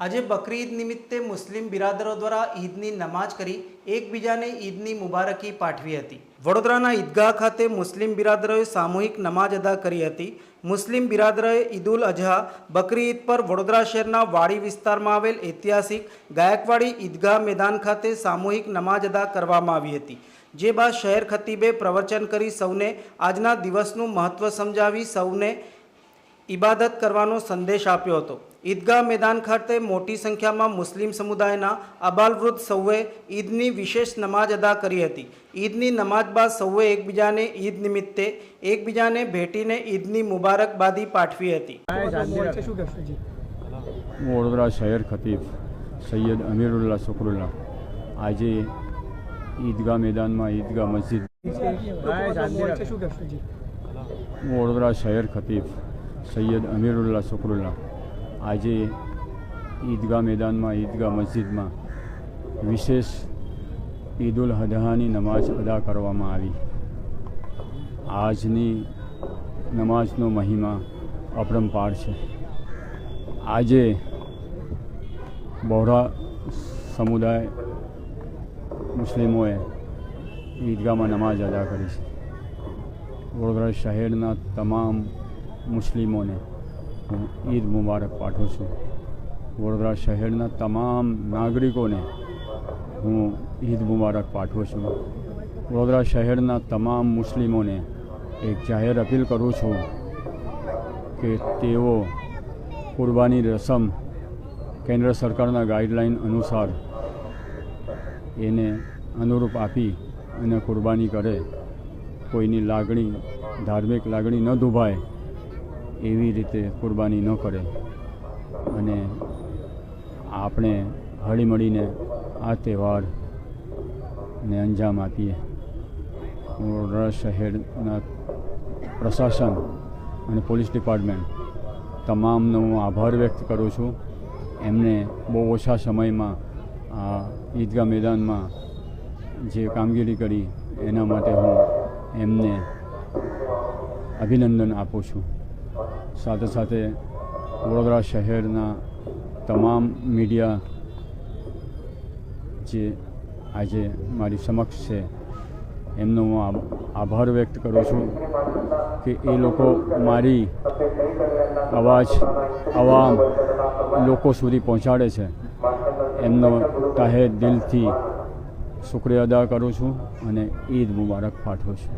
આજે બકરી ઈદ નિમિત્તે મુસ્લિમ બિરાદરો દ્વારા ઈદની નમાઝ કરી એકબીજાને ઈદની મુબારકી પાઠવી હતી. વડોદરાના ઈદગાહ ખાતે મુસ્લિમ બિરાદરોએ સામૂહિક નમાઝ અદા કરી હતી. મુસ્લિમ બિરાદરોએ ઈદ ઉલ અઝહા, બકરી ઈદ પર વડોદરા શહેરના વાડી વિસ્તારમાં આવેલ ઐતિહાસિક ગાયકવાડી ઈદગાહ મેદાન ખાતે સામૂહિક નમાઝ અદા કરવામાં આવી હતી. જે બાદ શહેર ખતીબે પ્રવચન કરી સૌને આજના દિવસનું મહત્ત્વ સમજાવી સૌને ઇબાદત કરવાનો સંદેશ આપ્યો હતો. ઈદગાહ મેદાન ખાતે મોટી સંખ્યામાં મુસ્લિમ સમુદાયના અબાલવૃદ્ધ સૌએ ઈદની વિશેષ નમાઝ અદા કરી હતી. ઈદની નમાઝ બાદ સૌએ એકબીજાને ઈદ નિમિત્તે એકબીજાને ભેટીને ઈદની મુબારકબાદી પાઠવી હતી. વડોદરા શહેર ખતીફ સૈયદ અમીરુલ્લા શુકરુલ્લા આજે ઈદગાહ મેદાનમાં ઈદગાહ મસ્જિદ. વડોદરા શહેર ખતીફ સૈયદ અમીરુલ્લા શુક્રુલ્લા આજે ઈદગાહ મેદાનમાં, ઈદગાહ મસ્જિદમાં વિશેષ ઈદ ઉલ અદહાની નમાઝ અદા કરવામાં આવી. આજની નમાઝનો મહિમા અપરંપાર છે. આજે બહોળા સમુદાય મુસ્લિમોએ ઈદગાહમાં નમાઝ અદા કરી છે. વડોદરા શહેરના તમામ મુસ્લિમોને હું ઈદ મુબારક પાઠવું છું. વડોદરા શહેરના તમામ નાગરિકોને હું ઈદ મુબારક પાઠવું છું. વડોદરા શહેરના તમામ મુસ્લિમોને એક જાહેર અપીલ કરું છું કે તેઓ કુરબાની રસમ કેન્દ્ર સરકારના ગાઈડલાઈન અનુસાર એને અનુરૂપ આપી અને કુરબાની કરે. કોઈની લાગણી, ધાર્મિક લાગણી ન દુભાય. એવી રીતે કુરબાની ન કરે અને આપણે હળીમળીને આ તહેવારને અંજામ આપીએ. વડોદરા શહેરના પ્રશાસન અને પોલીસ ડિપાર્ટમેન્ટ તમામનો હું આભાર વ્યક્ત કરું છું. એમને બહુ ઓછા સમયમાં આ ઈદગાહ મેદાનમાં જે કામગીરી કરી એના માટે હું એમને અભિનંદન આપું છું. સાથે સાથે વડોદરા શહેરના તમામ મીડિયા જે આજે મારી સમક્ષ છે, એમનો હું આભાર વ્યક્ત કરું છું કે એ લોકો મારી અવાજ અવામ લોકો સુધી પહોંચાડે છે. એમનો તહે દિલથી શુક્રિયા અદા કરું છું અને ઈદ મુબારક પાઠવું છું.